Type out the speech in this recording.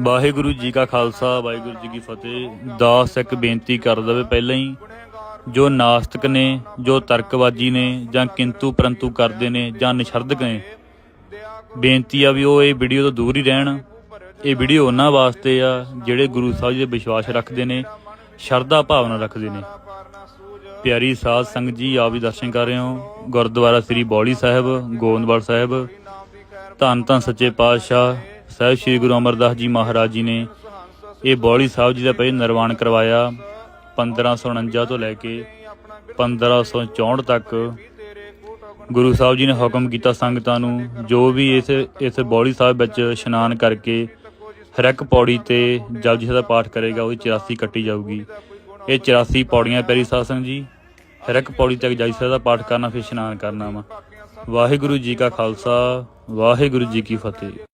ਵਾਹਿਗੁਰੂ ਜੀ ਕਾ ਖਾਲਸਾ, ਵਾਹਿਗੁਰੂ ਜੀ ਕੀ ਫਤਿਹ। ਦਾਸ ਇੱਕ ਬੇਨਤੀ ਕਰ ਵੇ ਪਹਿਲਾਂ ਹੀ, ਜੋ ਨਾਸਤਿਕ ਨੇ, ਜੋ ਤਰਕਬਾਜੀ ਨੇ, ਜਾਂ ਕਿੰਤੂ ਪਰੰਤੂ ਕਰਦੇ ਨੇ, ਜਾਂ ਨਿਸ਼ਰਦਕ ਨੇ, ਬੇਨਤੀ ਆ ਵੀ ਉਹ ਇਹ ਵੀਡੀਓ ਤੋਂ ਦੂਰ ਹੀ ਰਹਿਣ। ਇਹ ਵੀਡੀਓ ਉਹਨਾਂ ਵਾਸਤੇ ਆ, ਜਿਹੜੇ ਗੁਰੂ ਸਾਹਿਬ ਜੀ ਦੇ ਵਿਸ਼ਵਾਸ ਰੱਖਦੇ ਨੇ, ਸ਼ਰਧਾ ਭਾਵਨਾ ਰੱਖਦੇ ਨੇ। ਪਿਆਰੀ ਸਾਧ ਸੰਗਤ ਜੀ, ਆਪ ਵੀ ਦਰਸ਼ਨ ਕਰ ਰਹੇ ਹੋ। ਗੁਰਦੁਆਰਾ ਸ੍ਰੀ ਬੌਲੀ ਸਾਹਿਬ ਗੋਬਿੰਦਵਾਲ ਸਾਹਿਬ। ਧੰਨ ਧੰਨ ਸੱਚੇ ਪਾਤਸ਼ਾਹ। ਸਾਹਿਬ ਸ੍ਰੀ ਗੁਰੂ ਅਮਰਦਾਸ ਜੀ ਮਹਾਰਾਜ ਜੀ ਨੇ ਇਹ ਬੌਲੀ ਸਾਹਿਬ ਜੀ ਦਾ ਪਹਿਲੇ ਨਿਰਵਾਣ ਕਰਵਾਇਆ 1549 ਤੋਂ ਲੈ ਕੇ 1564 ਤੱਕ। ਗੁਰੂ ਸਾਹਿਬ ਜੀ ਨੇ ਹੁਕਮ ਕੀਤਾ ਸੰਗਤਾਂ ਨੂੰ, ਜੋ ਵੀ ਇਸ ਇਸ ਬੌਲੀ ਸਾਹਿਬ ਵਿੱਚ ਇਸ਼ਨਾਨ ਕਰਕੇ ਹਰ ਇੱਕ ਪੌੜੀ ਤੇ ਜਪਜੀ ਸਾਹਿਬ ਦਾ ਪਾਠ ਕਰੇਗਾ, ਉਹਦੀ 84 ਕੱਟੀ ਜਾਊਗੀ। ਇਹ 84 ਪੌੜੀਆਂ ਪਿਆਰੀ ਸਾਧ ਜੀ, ਹਰ ਇੱਕ ਪੌੜੀ ਤੱਕ ਜਪਜੀ ਸਾਹਿਬ ਦਾ ਪਾਠ ਕਰਨਾ, ਫਿਰ ਇਸ਼ਨਾਨ ਕਰਨਾ ਵਾ। ਵਾਹਿਗੁਰੂ ਜੀ ਕਾ ਖਾਲਸਾ, ਵਾਹਿਗੁਰੂ ਜੀ ਕੀ ਫਤਿਹ।